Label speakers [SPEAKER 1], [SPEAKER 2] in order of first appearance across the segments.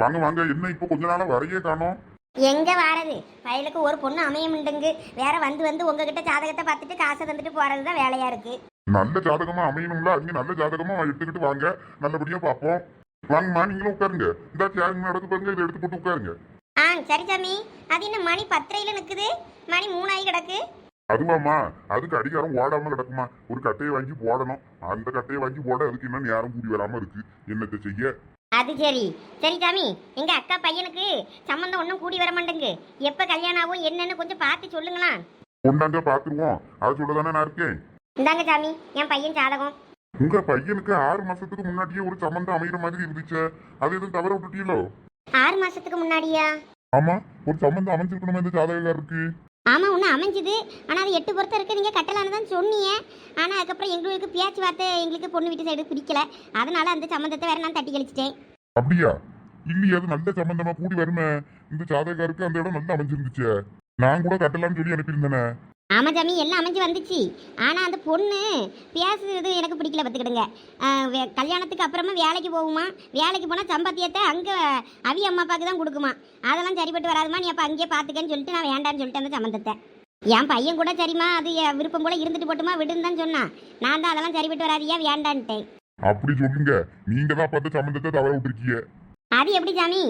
[SPEAKER 1] வாங்க வாங்க. என்ன இப்போ கொஞ்ச நாளா வரையே காணோம்.
[SPEAKER 2] எங்க வாரது? வயலுக்கு ஒரு பொண்ணு அமையமுண்டுங்கு. வேற வந்து வந்து உங்ககிட்ட ஜாதகத்தை பார்த்துட்டு காசை தந்துட்டு போறது தான் வேலையா இருக்கு.
[SPEAKER 1] நல்ல ஜாதகமா அமையணும்ல? அங்க நல்ல ஜாதகமா எடுத்துக்கிட்டு வாங்க. நல்லபடியா பார்ப்போம். வாங்கம்மா நீங்களும் உட்காருங்க. இந்த சேருங்க நடக்கு பாருங்க. இதை எடுத்து போட்டு உட்காருங்க.
[SPEAKER 2] ஆ சரி சாமி. அது என்ன மணி பத்தரையில நிக்குது? மணி மூணாயி கிடக்கு.
[SPEAKER 1] அதுவாம்மா. அதுக்கு அடிகாரம் ஓடாம கிடக்குமா? ஒரு கட்டையை வாங்கி போடணும். அந்த கட்டையை வாங்கி போட அதுக்கு இன்னும் நேரம் கூடி வராம இருக்கு. என்னத்தை செய்ய?
[SPEAKER 2] அது சரி. சரி சாமி. எங்க அக்கா பையனுக்கு சம்மந்தம் ஒன்றும் கூடி வர மாட்டேங்கு எப்ப கல்யாணம் ஆகும் என்னன்னு கொஞ்சம் பார்த்து சொல்லுங்களா
[SPEAKER 1] கொண்டாங்க பாத்துருவோம் அதை சொல்லதானே நான் இருக்கேன்.
[SPEAKER 2] இந்தாங்க சாமி. என் பையன் ஜாதகம்.
[SPEAKER 1] உங்க பையனுக்கு ஆறு மாசத்துக்கு முன்னாடியே ஒரு சம்மந்தம் அமைகிற மாதிரி இருந்துச்சு. அது எதுவும் தவற விட்டுட்டீங்களோ?
[SPEAKER 2] ஆறு மாசத்துக்கு முன்னாடியா?
[SPEAKER 1] ஆமா ஒரு சம்மந்தம் அமைஞ்சிருக்கணுமே இந்த ஜாதகக்காருக்கு
[SPEAKER 2] ஆமா ஒன்று அமைஞ்சுது. ஆனால் அது எட்டு பொறுத்த இருக்கு. நீங்கள் கட்டலான்னு தான் சொன்னீங்க. ஆனால் அதுக்கப்புறம் எங்களுக்கு பேச்சுவார்த்தை எங்களுக்கு பொண்ணு வீட்டு சைடு பிடிக்கல. அதனால அந்த சம்மந்தத்தை வேற நான் தட்டி கழிச்சிட்டேன்.
[SPEAKER 1] அப்படியா? இல்லையா அது நல்ல சம்பந்தமா கூடி வருமே. இந்த ஜாதகாருக்கு அந்த இடம் நல்லா அமைஞ்சிருந்துச்சு. நான் கூட கட்டலாம்னு சொல்லி அனுப்பியிருந்தேனே.
[SPEAKER 2] ஆமா சாமி எல்லாம் அமைஞ்சு வந்துச்சு. ஆனா அந்த பொண்ணு பேசுறது எனக்கு பிடிக்கல பத்துக்கிடுங்க கல்யாணத்துக்கு அப்புறமா வேலைக்கு போகுமா? வேலைக்கு போனா சம்பாத்தியத்தை அங்க அவி அம்மா அப்பாவுக்கு தான் கொடுக்குமா? அதெல்லாம் சரிப்பட்டு வராதுமா? நீ அப்ப அங்கேயே பாத்துக்கன்னு சொல்லிட்டு நான் வேண்டாம்னு சொல்லிட்டு அந்த சம்மந்தத்தை என் பையன் கூட சரிம்மா அது விருப்பம் போல இருந்துட்டு போட்டுமா? விடுன்னு தான் சொன்னான். நான் தான் அதெல்லாம் சரிப்பட்டு வராதியா? வேண்டான்ட்டேன்.
[SPEAKER 1] அப்படி சொல்லுங்க. நீங்க தான் பார்த்த சம்பந்தத்தை தவற விட்டுருக்கீங்க.
[SPEAKER 2] அது எப்படி சாமி?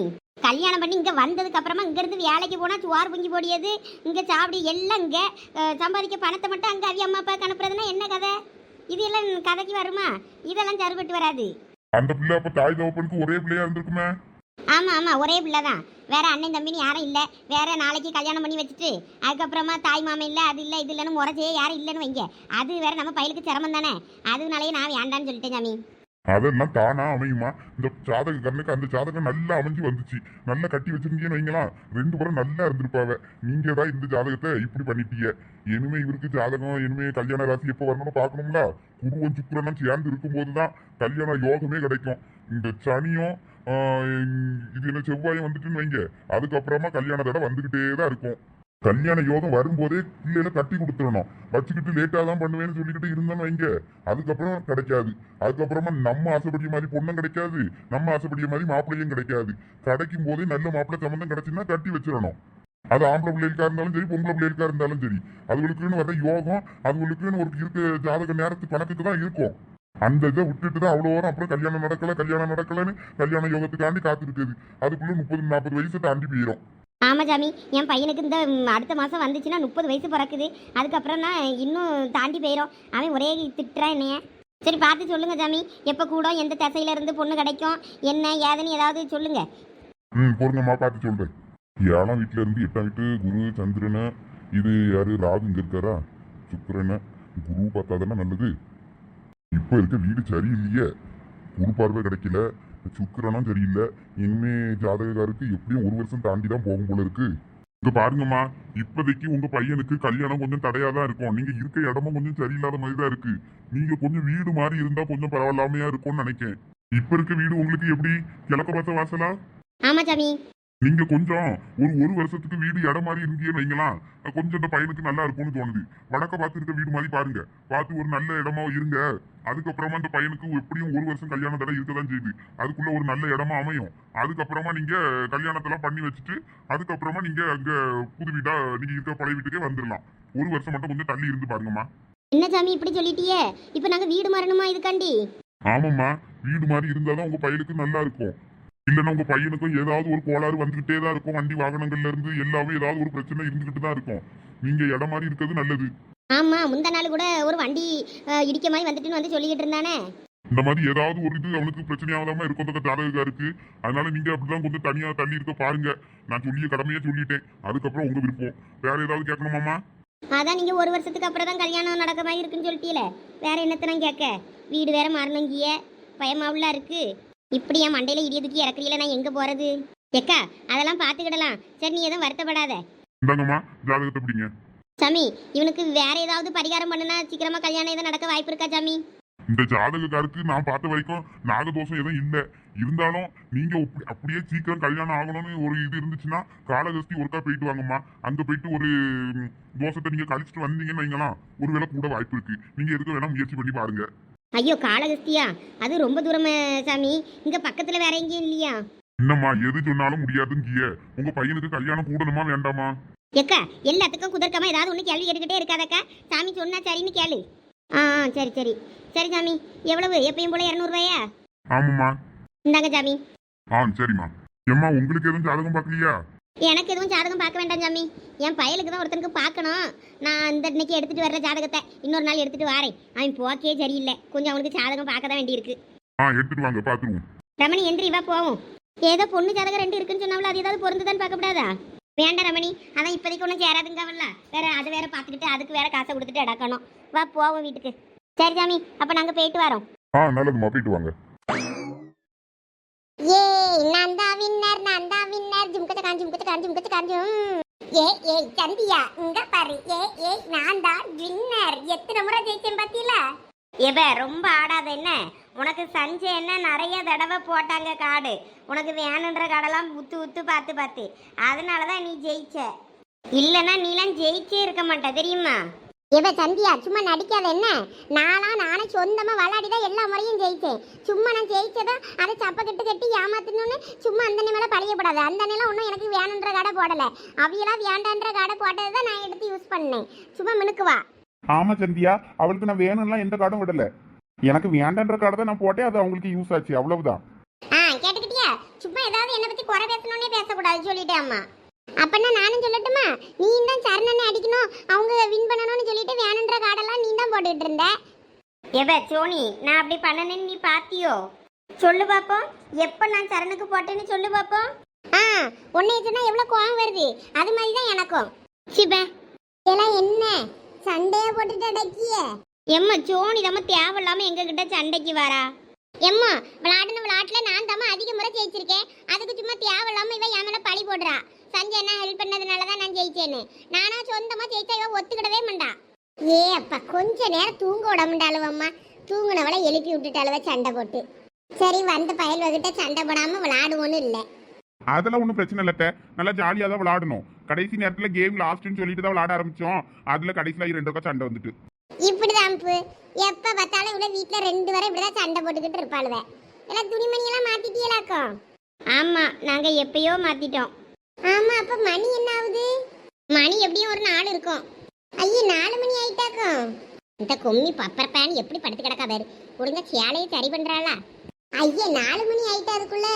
[SPEAKER 2] கல்யாணம் பண்ணி இங்கே வந்ததுக்கு அப்புறமா இங்கேருந்து வேலைக்கு போனால் சுவார் புங்கி போடியது. இங்கே சாப்பிடி எல்லாம் இங்கே சம்பாதிக்க பணத்தை மட்டும் அங்கே அவி அம்மா அப்பாவுக்கு அனுப்புறதுன்னா என்ன கதை? இது எல்லாம் கதைக்கு வருமா? இதெல்லாம் சரிப்பட்டு வராது.
[SPEAKER 1] அந்த பிள்ளை அப்ப தாய் தகப்பனுக்கு ஒரே பிள்ளையா இருந்திருக்குமே?
[SPEAKER 2] ஆமாம் ஆமாம் ஒரே பிள்ளை தான் வேற அண்ணன் தம்பின்னு யாரும் இல்லை. வேற நாளைக்கு கல்யாணம் பண்ணி வச்சுட்டு அதுக்கப்புறமா தாய் மாமன் இல்லை அது இல்லை இது இல்லைன்னு முறைச்சே யாரும் இல்லைன்னு வைங்க. அது வேற நம்ம பையலுக்கு சிரமம் தானே. அதனாலேயே நான் வேண்டான்னு சொல்லிட்டேன் சாமி.
[SPEAKER 1] அதெல்லாம் தானா அமையுமா? இந்த ஜாதக கண்ணுக்கு அந்த ஜாதகம் நல்லா அமைஞ்சு வந்துச்சு. நல்லா கட்டி வச்சிருந்தீங்கன்னு வைங்களா? ரெண்டு பேரும் நல்லா இருந்திருப்பாவ. நீங்க தான் இந்த ஜாதகத்தை இப்படி பண்ணிட்டீங்க. இனிமே இவருக்கு ஜாதகம் இனிமே கல்யாண ராசி எப்போ வரணும்னு பார்க்கணும்ல? குருவன் சுக்கரனும் சேர்ந்து இருக்கும்போது தான் கல்யாண யோகமே கிடைக்கும். இந்த சனியும் இது என்ன செவ்வாயும் வந்துட்டுன்னு வைங்க. அதுக்கப்புறமா கல்யாண தடை வந்துகிட்டே தான் இருக்கும். கல்யாண யோகம் வரும்போதே பிள்ளையில கட்டி கொடுத்துடணும். வச்சுக்கிட்டு லேட்டாக தான் பண்ணுவேன்னு சொல்லிக்கிட்டு இருந்தோம்னு வைங்க. அதுக்கப்புறம் கிடைக்காது. அதுக்கப்புறமா நம்ம ஆசைப்படிய மாதிரி பொண்ணும் கிடைக்காது. நம்ம ஆசைப்படிய மாதிரி மாப்பிள்ளையும் கிடைக்காது. கிடைக்கும் போதே நல்ல மாப்பிள்ளை சம்மந்தம் கிடைச்சுன்னா கட்டி வச்சிடணும். அது ஆம்பளை பிள்ளைகளுக்காக இருந்தாலும் சரி பொம்பளை பிள்ளைகளுக்காக இருந்தாலும் சரி. அதுகளுக்குன்னு வர யோகம் அதுகளுக்குன்னு ஒரு இருக்க ஜாதக நேரத்து கணக்குக்கு தான் இருக்கும். அந்த இதை விட்டுட்டு தான் அவ்வளோ வரும் அப்புறம் கல்யாணம் நடக்கல கல்யாணம் நடக்கலன்னு கல்யாண யோகத்துக்காண்டி காத்திருக்குது அதுக்குள்ள முப்பது நாற்பது வயசு தாண்டி போயிடும்
[SPEAKER 2] ஆமாம் சாமி என் பையனுக்கு இந்த அடுத்த மாதம் வந்துச்சுன்னா முப்பது வயசு பிறக்குது. அதுக்கப்புறம் தான் இன்னும் தாண்டி போயிடும் அவன் ஒரே திட்டுறான் என்னைய. சரி பார்த்து சொல்லுங்க சாமி. எப்போ கூட எந்த திசையில இருந்து பொண்ணு கிடைக்கும் என்ன ஏதுன்னு ஏதாவது சொல்லுங்க.
[SPEAKER 1] ம் பொறுங்கம்மா பார்த்து சொல்றேன். ஏழாம் வீட்டுல இருந்து எட்டாம் வீட்டு குரு சந்திரனு இது யாரு ராகு இங்க இருக்காரா? சுக்கிரனு குரு பார்த்தா தானே நல்லது? இப்போ இருக்க வீடு சரியில்லையே. ஒரு பார்வை கிடைக்கல. சுக்கரனும் சரியில்லை. இனிமே ஜாதகக்காருக்கு எப்படியும் ஒரு வருஷம் தாண்டி தான் போகும் போல இருக்கு. இங்க பாருங்கம்மா. இப்போதைக்கு உங்க பையனுக்கு கல்யாணம் கொஞ்சம் தடையா தான் இருக்கும். நீங்க இருக்க இடமும் கொஞ்சம் சரியில்லாத மாதிரி தான் இருக்கு. நீங்க கொஞ்சம் வீடு மாதிரி இருந்தா கொஞ்சம் பரவாயில்லாமையா இருக்கும்னு நினைக்கிறேன் இப்ப இருக்க வீடு உங்களுக்கு எப்படி? கிழக்க பார்த்த வாசலா?
[SPEAKER 2] ஆமா சாமி.
[SPEAKER 1] நீங்க கொஞ்சம் ஒரு ஒரு வருஷத்துக்கு வீடு இடம் மாதிரி இருந்தீங்கன்னு வைங்களா கொஞ்சம் இந்த பையனுக்கு நல்லா இருக்கும்னு தோணுது. வடக்க பார்த்து இருக்க வீடு மாதிரி பாருங்க. பார்த்து ஒரு நல்ல இடமா இருங்க. அதுக்கப்புறமா இந்த பையனுக்கு எப்படியும் ஒரு வருஷம் கல்யாணம் தடவை இருக்க தான் செய்யுது. அதுக்குள்ள ஒரு நல்ல இடமா அமையும். அதுக்கப்புறமா நீங்க கல்யாணத்தெல்லாம் பண்ணி வச்சுட்டு அதுக்கப்புறமா நீங்க அங்க புது வீடா நீங்க இருக்க பழைய வீட்டுக்கே வந்துடலாம் ஒரு வருஷம் மட்டும் கொஞ்சம் தள்ளி இருந்து பாருங்கம்மா.
[SPEAKER 2] என்ன சாமி இப்படி சொல்லிட்டியே? இப்போ நாங்கள் வீடு மாறணுமா இதுக்காண்டி?
[SPEAKER 1] ஆமாம்மா. வீடு மாதிரி இருந்தாதான் உங்க பையனுக்கு நல்லா இருக்கும். இல்லைன்னா உங்க பையனுக்கும் ஏதாவது ஒரு கோளாறு வந்துகிட்டே தான் இருக்கும். வண்டி வாகனங்கள்ல இருந்து எல்லாமே ஏதாவது ஒரு பிரச்சனை இருந்துகிட்டு தான் இருக்கும். நீங்க இடம் மாதிரி இருக்கிறது நல்லது.
[SPEAKER 2] ஆமாம் முந்தா நாள் கூட ஒரு வண்டி இடிக்க மாதிரி வந்துட்டுன்னு வந்து சொல்லிக்கிட்டு இருந்தானே?
[SPEAKER 1] இந்த மாதிரி ஏதாவது ஒரு இது அவனுக்கு பிரச்சனையாகாம இருக்கும். அந்த ஜாதகா இருக்கு. அதனால நீங்க அப்படிதான் கொஞ்சம் தனியா தள்ளி இருக்க பாருங்க. நான் சொல்லிய கடமையா சொல்லிட்டேன். அதுக்கப்புறம் உங்க விருப்பம். வேற ஏதாவது கேட்கணுமாமா
[SPEAKER 2] அதான் நீங்கள் ஒரு வருஷத்துக்கு அப்புறம் தான் கல்யாணம் நடக்க மாதிரி இருக்குன்னு சொல்லிட்டீல. வேற என்னத்தை நான் கேட்க? வீடு வேற மாறணுங்கிய. பயமாவுலாம் இருக்கு. இப்படி என் மண்டையில இடிய தூக்கி இறக்குறீல நான் எங்கே போகிறது எக்கா அதெல்லாம் பார்த்துக்கிடலாம் சரி நீ எதுவும் வருத்தப்படாத.
[SPEAKER 1] இந்தாங்கம்மா ஜாதகத்தை பிடிங்க.
[SPEAKER 2] சாமி இவனுக்கு வேற ஏதாவது பரிகாரம் பண்ணுனா சீக்கிரமா கல்யாணம் எதுவும் நடக்க வாய்ப்பு இருக்கா சாமி?
[SPEAKER 1] இந்த ஜாதகக்காருக்கு நான் பார்த்த வரைக்கும் நாகதோஷம் எதுவும் இல்லை. இருந்தாலும் நீங்க அப்படி- அப்படியே சீக்கிரம் கல்யாணம் ஆகணும்னு ஒரு இது இருந்துச்சுன்னா காலகஸ்தி ஒருக்கா போயிட்டு வாங்கம்மா. அங்க போயிட்டு ஒரு ம், தோஷத்தை நீங்க கழிச்சிட்டு வந்தீங்கன்னு வைங்களேன் ஒருவேளை கூட வாய்ப்பு இருக்கு. நீங்க எதுக்கு வேணா முயற்சி பண்ணி பாருங்க.
[SPEAKER 2] ஐயோ காளகஸ்தியா அது ரொம்ப தூரமே சாமி. இங்க பக்கத்துல வேற எங்கேயும் இல்லையா?
[SPEAKER 1] என்னம்மா எது சொன்னாலும் முடியாதுங்கிய. உங்க பையனுக்கு கல்யாணம் கூடணுமா வேண்டாமா?
[SPEAKER 2] எக்கா எல்லாத்துக்கும் குதர்க்கமா ஏதாவது ஒன்று கேள்வி கேட்டுக்கிட்டே இருக்காதக்கா. சாமி சொன்னா சரின்னு கேளு. ஆ ஆ சரி சரி. சரி சாமி எவ்வளவு? எப்பயும் போல இரநூறுவாயா?
[SPEAKER 1] ஆமாம்மா.
[SPEAKER 2] இந்தாங்க சாமி.
[SPEAKER 1] ஆ சரிம்மா. எம்மா உங்களுக்கு எதுவும் ஜாதகம் பார்க்கலையா?
[SPEAKER 2] எனக்கு எதுவும் ஜாதகம் பார்க்க வேண்டாம் சாமி. என் பயலுக்கு தான் ஒருத்தனுக்கு பார்க்கணும். நான் இந்த இன்னைக்கு எடுத்துட்டு வர்ற ஜாதகத்தை இன்னொரு நாள் எடுத்துட்டு வரேன். அவன் போக்கே சரியில்லை. கொஞ்சம் அவனுக்கு ஜாதகம் பார்க்க தான் வேண்டியிருக்கு.
[SPEAKER 1] ஆ எடுத்துட்டு வாங்க பாத்துருவோம்.
[SPEAKER 2] ரமணி எந்திரி வா போவோம். ஏதோ பொண்ணு ஜாதகம் ரெண்டு இருக்குன்னு சொன்னாவில் அது ஏதாவது பொருந்துதான்னு பார்க்கப்படாதா? வேண்டாம் ரமணி. அதான் இப்போதைக்கு ஒன்றும் சேராதுங்கவல்ல வேற அதை வேற பார்த்துக்கிட்டு அதுக்கு வேற காசை கொடுத்துட்டு அடக்கணும். வா போவோம் வீட்டுக்கு. சரி சாமி அப்போ நாங்கள் போயிட்டு வரோம்.
[SPEAKER 1] ஆ நல்லதும்மா போயிட்டு வாங்க.
[SPEAKER 2] ஏ நான் தான் வின்னர் நான் தான் வின்னர். ஜிம்கச்ச காஞ்சி ஜிம்கச்ச காஞ்சி ஜிம்கச்ச காஞ்சும் ஏ ஏ சந்தியா இங்க பாரு. ஏ ஏ நான் தான் வின்னர். எத்தனை முறை ஜெயிச்சேன் பாத்தீல? இவ ரொம்ப ஆடாத என்ன? உனக்கு சஞ்சய் என்ன நிறைய தடவை போட்டாங்க காடு. உனக்கு வேணுன்ற காடெல்லாம் உத்து உத்து பார்த்து பார்த்து. அதனால தான் நீ ஜெயிச்ச. இல்லைன்னா நீலாம் ஜெயிச்சே இருக்க மாட்டேன் தெரியுமா? இவ சந்தியா சும்மா நடிக்காத என்ன? நானா நானே சொந்தமா விளையாடி தான் எல்லா முறையும் ஜெயிச்சேன் சும்மா நான் ஜெயிச்சதும் அதை சப்ப கட்டு கட்டி ஏமாத்தணும்னு சும்மா அந்த மேல பழியப்படாது. அந்த நிலம் ஒன்றும் எனக்கு வேணுன்ற கடை போடல. அவியெல்லாம் வேண்டான்ற கடை போட்டதை தான் நான் எடுத்து யூஸ் பண்ணேன். சும்மா மினுக்குவா
[SPEAKER 3] ஆமா சந்தியா அவளுக்கு நான் வேணும்லாம் எந்த கார்டும் விடல. எனக்கு வேண்டான்ற கார்டை தான் நான் போட்டேன் அது அவங்களுக்கு யூஸ் ஆச்சு. அவ்வளவுதான்.
[SPEAKER 2] ஆ கேட்டுக்கிட்டியா? சும்மா ஏதாவது என்னை பத்தி குறை பேசணும்னே பேசக்கூடாது சொல்லிட்டேன் அம்மா. அப்பன்னா நானும் சொல்லட்டுமா? நீ தான் சரணனை அடிக்கணும். அவங்க வின் பண்ணணும்னு சொல்லிட்டு வேணுன்ற கார்டெல்லாம் நீ தான் போட்டுக்கிட்டு இருந்த. எவ சோனி நான் அப்படி பண்ணனேன்னு நீ பாத்தியோ? சொல்லு பாப்போம். எப்ப நான் சரணுக்கு போட்டேன்னு சொல்லு பாப்போம். ஆ உன்னை சொன்னா எவ்வளவு கோவம் வருது? அது மாதிரி தான் எனக்கும். சிப இதெல்லாம் என்ன? சண்டையா போட்டுட்டு அடக்கிய? எம்மா சோனி தம்ம தேவையில்லாம எங்க கிட்ட சண்டைக்கு வரா? எம்மா விளையாடின விளையாட்டுல நான் தம்ம அதிக முறை ஜெயிச்சிருக்கேன். அதுக்கு சும்மா தேவையில்லாம இவ என் மேல பழி போடுறா. சஞ்சய் என்ன ஹெல்ப் பண்ணதுனால தான் நான் ஜெயிச்சேன்னு. நானா சொந்தமா ஜெயிச்சா இவ ஒத்துக்கிடவே மாட்டா. ஏ அப்பா கொஞ்ச நேரம் தூங்க விட மாட்டாளுவ அம்மா. தூங்குனவளை எழுப்பி விட்டுட்டாளுவ சண்டை போட்டு. சரி வந்த பயல்வகிட்ட சண்டை போடாம விளையாடுவோன்னு இல்லை.
[SPEAKER 3] அதெல்லாம் ஒன்றும் பிரச்சனை இல்லட்ட நல்லா ஜாலியாக தான் விளாடணும். கடைசி நேரத்தில் கேம் லாஸ்ட்னு சொல்லிட்டு தான் விளாட ஆரம்பிச்சோம். அதுல கடைசியில் ரெண்டு பக்கம் சண்டை வந்துட்டு.
[SPEAKER 2] இப்படிதான் எப்ப பார்த்தாலும் இவ்வளவு வீட்ல ரெண்டு வரை இப்படிதான் சண்டை போட்டுக்கிட்டு இருப்பாளுவ. எல்லாம் துணிமணி எல்லாம் மாத்திட்டீங்களாக்கும் ஆமா நாங்க எப்பயோ மாத்திட்டோம். ஆமா அப்ப மணி என்ன ஆகுது மணி எப்படியும் ஒரு நாலு இருக்கும். ஐயே நாலு மணி ஆயிட்டாக்கும் இந்த கொம்மி பப்பர் பேன் எப்படி படுத்து கிடக்கா பாரு. ஒழுங்கா சேலையை சரி பண்றாளா? ஐயே நாலு மணி ஆயிட்டா அதுக்குள்ள?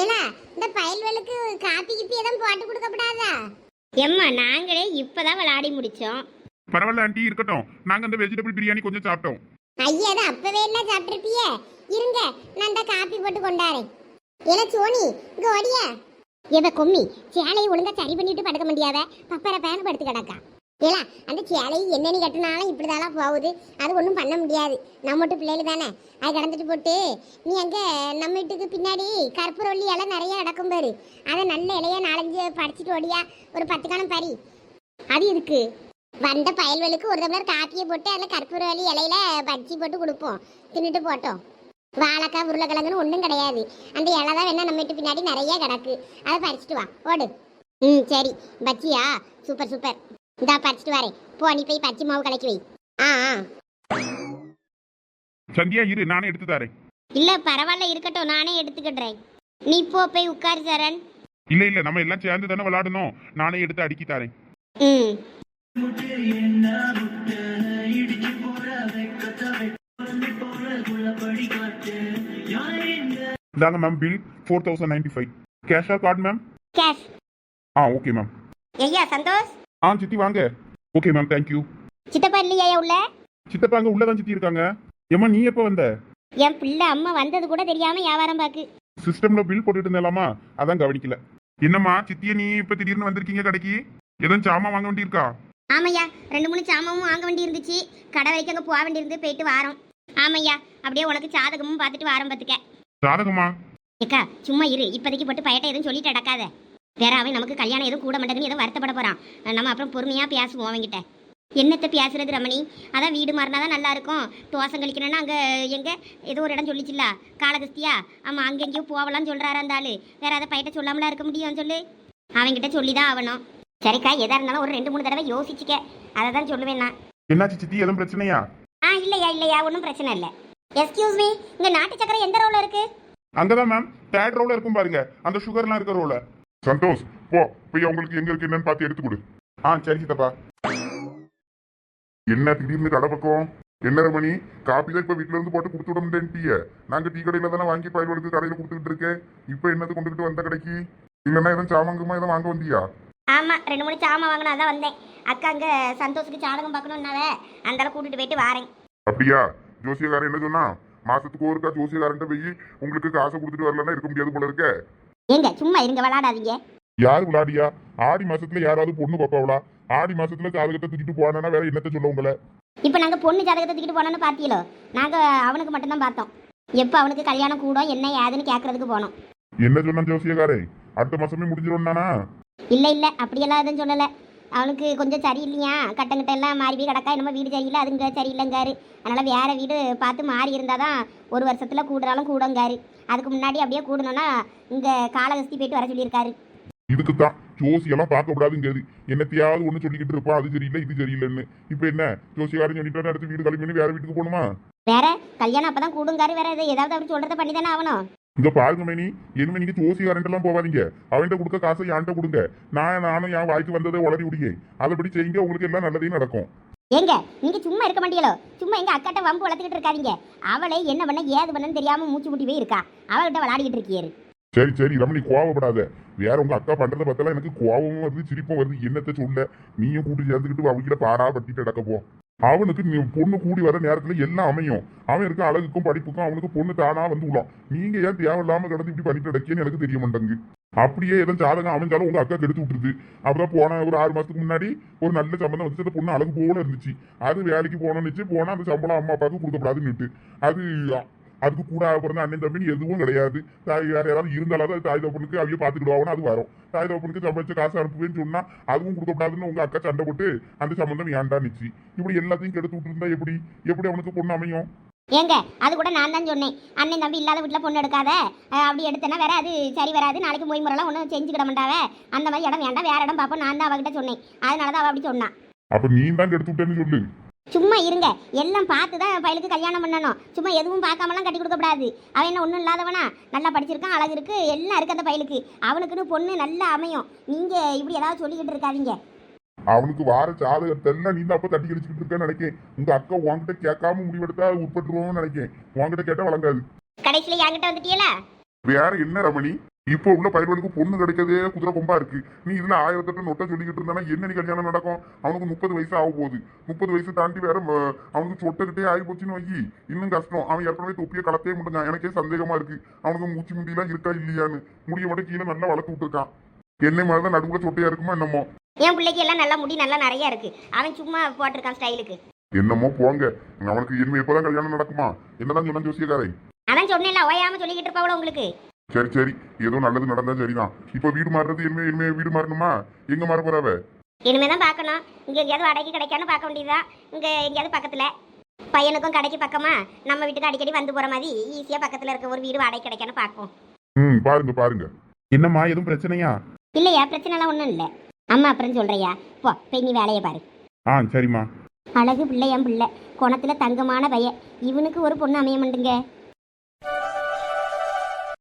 [SPEAKER 2] ஏலா இந்த பயல்வெளுக்கு காப்பி கிப்பி எதுவும் போட்டு கொடுக்கப்படாதா? எம்மா நாங்களே இப்பதான் விளையாடி முடிச்சோம்.
[SPEAKER 3] பரவாயில்ல ஆண்டி இருக்கட்டும். நாங்க அந்த வெஜிடபிள் பிரியாணி கொஞ்சம் சாப்பிட்டோம்.
[SPEAKER 2] ஐயா அது அப்பவே எல்லாம் சாப்பிட்டுருப்பிய? இருங்க நான் இந்த காப்பி போட்டு கொண்டாரேன் ஏல சோனி இங்க ஓடியா? எவ கொம்மி? சேலையை ஒழுங்கா சரி பண்ணிட்டு படுக்க முடியாத பப்பர பேன படுத்து கிடக்கா. ஏலா அந்த சேலை என்னென்னு கட்டினாலும் இப்படிதாலாம் போகுது. அது ஒன்றும் பண்ண முடியாது. நம்ம மட்டும் பிள்ளைகள் தானே அது கடந்துட்டு போட்டு நீ அங்கே நம்ம வீட்டுக்கு பின்னாடி கற்பூரவள்ளி இலை நிறைய நடக்கும் பாரு. அதை நல்ல இலையா நாலஞ்சு படிச்சுட்டு ஓடியா. ஒரு பத்து கணம் பறி. அது இருக்கு வந்த பயல்வெளுக்கு ஒரு டம்ளர் காப்பியை போட்டு அதில் கற்பூரவள்ளி இலையில பஜ்ஜி போட்டு கொடுப்போம். தின்னுட்டு போட்டோம். வாழைக்காய் உருளைக்கிழங்குன்னு ஒன்றும் கிடையாது. அந்த இலை தான் வேணா நம்ம வீட்டு பின்னாடி நிறைய கிடக்கு. அதை பறிச்சுட்டு வா. ஓடு. ம் சரி. பஜ்ஜியா? Super super. இந்தா பறிச்சுட்டு வரேன். போ நீ போய் பஜ்ஜி மாவு கலக்கி வை. ஆ ஆ.
[SPEAKER 3] சந்தியா இரு. நானே எடுத்து தரேன்.
[SPEAKER 2] இல்லை பரவாயில்ல இருக்கட்டும். நானே எடுத்துக்கிடுறேன். நீ போ போய் உட்காரு சரண்.
[SPEAKER 3] இல்ல இல்ல. நம்ம எல்லாம் சேர்ந்து தானே விளாடணும். நானே எடுத்து அடுக்கி தரேன்.
[SPEAKER 2] ம்.
[SPEAKER 3] இந்தாங்க ma'am bill four thousand ninety five கேஷா card ma'am
[SPEAKER 2] cash
[SPEAKER 3] ஆ ஓகே மேம்
[SPEAKER 2] ஐயா சந்தோஷ்?
[SPEAKER 3] ஆ சித்தி வாங்க. ஓகே மேம் தேங்க்யூ
[SPEAKER 2] சித்தப்பா இல்லையா உள்ள?
[SPEAKER 3] சித்தப்பாங்க உள்ளதான் சித்தி இருக்காங்க. ஏம்மா நீ எப்போ வந்த?
[SPEAKER 2] என் பிள்ளை அம்மா வந்தது கூட தெரியாம வியாபாரம் பாக்கு.
[SPEAKER 3] சிஸ்டம்ல பில் போட்டுட்டு இருந்தேலாமா? அதான் கவனிக்கல. என்னம்மா சித்திய நீ இப்ப திடீர்னு வந்திருக்கீங்க கடைக்கு? எதுவும் சாமான் வாங்க வேண்டியிருக்கா?
[SPEAKER 2] ஆமையா ரெண்டு மூணு சாமாவும் வாங்க வேண்டி இருந்துச்சு கடை வரைக்கும் அங்கே போக வேண்டியிருந்து போயிட்டு வாரோம். ஆமையா அப்படியே உனக்கு ஜாதகமும் பார்த்துட்டு வாரம் பார்த்துக்க.
[SPEAKER 3] ஜாதகமா
[SPEAKER 2] ஏக்கா சும்மா இரு இப்போதைக்கு போட்டு பையட்டை எதுவும் சொல்லிட்டு அடக்காத வேற அவன் நமக்கு கல்யாணம் எதுவும் கூட மாட்டேங்குன்னு எதுவும் வருத்தப்பட போறான். நம்ம அப்புறம் பொறுமையா பேசுவோம் அவன்கிட்ட. என்னத்தை பேசுறது ரமணி? அதான் வீடு மாறினா தான் நல்லா இருக்கும். தோசம் கழிக்கணும்னா அங்கே எங்க? ஏதோ ஒரு இடம் சொல்லிச்சுல்ல? காலகஸ்தியா? ஆமாம் அங்கே எங்கேயோ போகலாம்னு சொல்கிறாரு ஆளு. வேற அதை பையிட்ட சொல்லாமலா இருக்க முடியும் சொல்லு. அவன்கிட்ட சொல்லி தான் ஆகணும். சரிக்கா எதா இருந்தாலும் ஒரு ரெண்டு மூணு தடவை யோசிச்சுக்க. அதை தான் சொல்லுவேன் நான்.
[SPEAKER 3] என்னாச்சு சித்தி? எதுவும் பிரச்சனையா?
[SPEAKER 2] ஆ இல்லையா இல்லையா ஒன்றும் பிரச்சனை இல்லை. எஸ்கியூஸ் மீ இங்கே நாட்டு சக்கரை எந்த ரோல இருக்கு?
[SPEAKER 3] அங்கதான் மேம் தேர்ட் ரோல இருக்கும் பாருங்க. அந்த சுகர்லாம் இருக்க ரோல
[SPEAKER 1] சந்தோஷ் போ போய் அவங்களுக்கு எங்க இருக்கு என்னன்னு பார்த்து எடுத்து கொடு.
[SPEAKER 3] ஆ சரி சித்தப்பா.
[SPEAKER 1] என்ன திடீர்னு கடை பக்கம் என்ன ரமணி? காப்பி தான் இப்ப வீட்டுல இருந்து போட்டு கொடுத்து விட முடியன்ட்டிய நாங்க டீ கடையில தானே வாங்கி பயல்களுக்கு கடையில கொடுத்துக்கிட்டு இருக்கேன். இப்ப என்னது கொண்டுகிட்டு வந்த கடைக்கு? இல்லைன்னா எதுவும் சாமாங்கமா எதுவும் வாங்க வந்தியா?
[SPEAKER 2] ஆமாம் ரெண்டு மூணு சாமான் வாங்கணும் அதான் வந்தேன். அக்கா அங்கே சந்தோஷுக்கு ஜாதகம் பார்க்கணுன்னாவே அந்தால கூட்டிட்டு போயிட்டு வாரேன்.
[SPEAKER 1] அப்படியா? ஜோசியக்காரன் என்ன சொன்னா மாசத்துக்கு ஒருக்கா ஜோசியக்காரன்ட்ட போய் உங்களுக்கு காசை கொடுத்துட்டு வரலன்னா இருக்க முடியாது போல இருக்க.
[SPEAKER 2] ஏங்க சும்மா இருங்க விளாடாதீங்க
[SPEAKER 1] யார் விளாடியா ஆடி மாசத்துல யாராவது பொண்ணு பாப்பாவளா ஆடி மாசத்துல ஜாதகத்தை தூக்கிட்டு போனா வேற என்னத்த சொல்ல உங்களை?
[SPEAKER 2] இப்போ நாங்கள் பொண்ணு ஜாதகத்தை தூக்கிட்டு போனோன்னு பார்த்தீங்களோ? நாங்கள் அவனுக்கு மட்டும்தான் பார்த்தோம். எப்போ அவனுக்கு கல்யாணம் கூடும் என்ன ஏதுன்னு கேட்கறதுக்கு போனோம்.
[SPEAKER 1] என்ன சொன்னா ஜோசியக்காரே? அடுத்த மாசமே முடிஞ்சிடும்
[SPEAKER 2] இல்லை இல்லை அப்படியெல்லாம் எதுவும் சொல்லலை. அவனுக்கு கொஞ்சம் சரியில்லையா? கட்டங்கிட்ட எல்லாம் மாறி போய் கிடக்கா? என்னமோ வீடு சரியில்லை அதுங்க சரியில்லைங்காரு. அதனால் வேற வீடு பார்த்து மாறி இருந்தால் தான் ஒரு வருஷத்தில் கூடுறாலும் கூடங்காரு அதுக்கு முன்னாடி அப்படியே கூடணும்னா இங்கே காலகஸ்தி போயிட்டு வர சொல்லியிருக்காரு.
[SPEAKER 1] இதுக்கு தான் ஜோசியெல்லாம் பார்க்க கூடாதுங்கிறது என்னத்தையாவது ஒண்ணு சொல்லிக்கிட்டு இருப்போம் அது சரியில்லை இது சரியில்லைன்னு. இப்ப என்ன? ஜோசியக்காரன் சொல்லிட்டு அடுத்து வீடு பண்ணி வேற வீட்டுக்கு போகணுமா?
[SPEAKER 2] வேற? கல்யாணம் அப்போ தான் கூடுங்காரு வேற ஏதாவது அப்படி சொல்கிறத பண்ணி தானே ஆகணும்.
[SPEAKER 1] இங்க பாருங்க மேனி. இனிமே நீங்க ஜோசியக்காரன் எல்லாம் போவாதீங்க. அவன்கிட்ட கொடுக்க காசை என்கிட்ட கொடுங்க? நான் நானும் என் வாய்க்கு வந்ததை உளறி விடியே அதைப்படி செய்யுங்க. உங்களுக்கு எல்லாம் நல்லதையும் நடக்கும்.
[SPEAKER 2] ஏங்க நீங்க சும்மா இருக்க மாட்டீங்களோ? சும்மா எங்க அக்காட்ட வம்பு வளர்த்துக்கிட்டு இருக்காதீங்க. அவளே என்ன பண்ண ஏது பண்ணன்னு தெரியாம மூச்சு முட்டி போய் இருக்கா? அவள்கிட்ட விளையாடிக்கிட்டு இருக்கியாரு.
[SPEAKER 1] சரி சரி ரமணி கோவப்படாத. வேற உங்க அக்கா பண்றதை பார்த்தாலும் எனக்கு கோவமும் வருது சிரிப்பும் வருது. என்னத்த சொல்ல? நீயும் கூட்டி சேர்ந்துக்கிட்டு அவங்கள பாடா பட்டிட்டு அடக்க போ அவனுக்கு நீ பொண்ணு கூடி வர நேரத்துல எல்லாம் அமையும். அவன் இருக்க அழகுக்கும் படிப்புக்கும் அவனுக்கு பொண்ணு தானா வந்து விடும். நீங்க ஏன் தேவையில்லாம கிடந்து இப்படி பண்ணிட்டு அடக்கியன்னு எனக்கு தெரிய மாட்டேங்குது. அப்படியே எதுவும் ஜாதகம் அமைஞ்சாலும் உங்க அக்கா கெடுத்து விட்டுருது. அப்புறம் போன ஒரு ஆறு மாசத்துக்கு முன்னாடி ஒரு நல்ல சம்பந்தம் வந்து அந்த பொண்ணு அழகு போல இருந்துச்சு. அது வேலைக்கு போனோம்னுச்சு போனா அந்த சம்பளம் அம்மா அப்பாவுக்கு கொடுக்கப்படாதுன்னுட்டு. அது அதுக்கு கூட பிறந்த அண்ணன் தம்பின்னு எதுவும் கிடையாது. தாய் வேற யாராவது இருந்தாலும் அது தாய் தப்பனுக்கு அவைய பாத்துக்கிடுவாங்க அது வரும். தாய் தப்பனுக்கு சம்பளிச்ச காசு அனுப்புவேன்னு சொன்னா அதுவும் கொடுக்கப்படாதுன்னு உங்க அக்கா சண்டை போட்டு அந்த சம்பந்தம் ஏன்டா நிச்சு? இப்படி எல்லாத்தையும் கெடுத்து விட்டுருந்தா எப்படி? எப்படி அவனுக்கு பொண்ணு அமையும்?
[SPEAKER 2] ஏங்க அது கூட நான் தான் சொன்னேன். அண்ணன் தம்பி இல்லாத வீட்டில் பொண்ணு எடுக்காத. அப்படி எடுத்தேன்னா வேற அது சரி வராது. நாளைக்கு மொய் முறைலாம் ஒன்றும் செஞ்சுக்கிட மாட்டாவே. அந்த மாதிரி இடம் வேண்டாம். வேற இடம் பார்ப்போம். நான் தான் அவகிட்ட சொன்னேன். அதனால தான் அவள் அப்படி சொன்னான்
[SPEAKER 1] அப்ப நீ தான் கெடுத்து விட்டேன்னு சொல்லு.
[SPEAKER 2] சும்மா இருங்க. எல்லாம் பார்த்து தான் பையலுக்கு கல்யாணம் பண்ணணும். சும்மா எதுவும் பார்க்காமலாம் கட்டி கொடுக்கக்கூடாது அவன் என்ன ஒன்றும் இல்லாதவனா? நல்லா படிச்சிருக்கான் அழகு இருக்கு எல்லாம் இருக்கு அந்த பையலுக்கு. அவனுக்குன்னு பொண்ணு நல்லா அமையும். நீங்கள் இப்படி ஏதாவது சொல்லிக்கிட்டு இருக்காதீங்க.
[SPEAKER 1] அவனுக்கு வார ஜாதகத்தெல்லாம் நீ தான் அப்ப தட்டி கழிச்சுக்கிட்டு இருக்கேன்னு நினைக்கேன். உங்க அக்கா உன்கிட்ட கேட்காம முடிவெடுத்தா உட்பட்டுருவோம்னு நினைக்கேன். உன்கிட்ட கேட்டா வழங்காது.
[SPEAKER 2] கடைசியில் என்கிட்ட வந்துட்டியலா?
[SPEAKER 1] வேற என்ன ரமணி? இப்போ உள்ள பயிர்களுக்கு பொண்ணு கிடைக்கதே குதிரை கொம்பா இருக்கு. நீ இதுல ஆயிரத்தெட்டு நொட்டை சொல்லிக்கிட்டு இருந்தானா? என்ன நீ கல்யாணம் நடக்கும்? அவனுக்கு முப்பது வயசு ஆக போகுது. முப்பது வயசு தாண்டி வேற அவனுக்கு சொட்டக்கிட்டே ஆகி போச்சுன்னு வை இன்னும் கஷ்டம். அவன் ஏற்கனவே தொப்பியை கலத்தே முடிஞ்சான் எனக்கே சந்தேகமா இருக்கு. அவனுக்கு மூச்சு முடியெல்லாம் இருக்கா இல்லையான்னு. முடிய மட்டும் கீழே நல்லா வளர்த்து விட்டுருக்கான் என்னை மாதிரி தான் நடுவுல சொட்டையா இருக்குமா என்னமோ?
[SPEAKER 2] என் பிள்ளைக்கு எல்லாம் நல்லா முடி நல்லா நிறைய இருக்கு. அவன் சும்மா போட்டிருக்கான் ஸ்டைலுக்கு
[SPEAKER 1] என்னமோ போங்க. அவனுக்கு இனிமே எப்போதான் கல்யாணம் நடக்குமா? என்னதான் சொன்ன ஜோசியக்காரை?
[SPEAKER 2] அதான் சொன்னேன்ல ஓயாம சொல்லிக்கிட்டு இருப்பாவளோ உங்களுக்கு?
[SPEAKER 1] சரி சரி. ஏதோ நல்லது நடந்தா சரிதான். இப்போ வீடு மாறுறது இனிமே இனிமே வீடு மாறணுமா? எங்க மாற போறாவ?
[SPEAKER 2] இனிமே தான் பார்க்கணும். இங்கே எங்கேயாவது வாடகைக்கு கிடைக்கான்னு பார்க்க வேண்டியதுதான். இங்கே எங்கேயாவது பக்கத்தில். பையனுக்கும் கடைக்கு பக்கமா நம்ம வீட்டுக்கு அடிக்கடி வந்து போகிற மாதிரி ஈஸியாக பக்கத்தில் இருக்க ஒரு வீடு வாடகை கிடைக்கான்னு பார்ப்போம்.
[SPEAKER 1] ம் பாருங்க பாருங்க.
[SPEAKER 3] என்னம்மா எதுவும் பிரச்சனையா?
[SPEAKER 2] இல்லையா பிரச்சனைலாம் ஒன்றும் இல்லை. அம்மா அப்புறம் சொல்கிறியா போ போய் நீ வேலையை பாரு.
[SPEAKER 3] ஆ சரிம்மா.
[SPEAKER 2] அழகு பிள்ளை என் பிள்ளை. குணத்தில் தங்கமான பையன். இவனுக்கு ஒரு பொண்ணு அமைய மாட்டேங்க.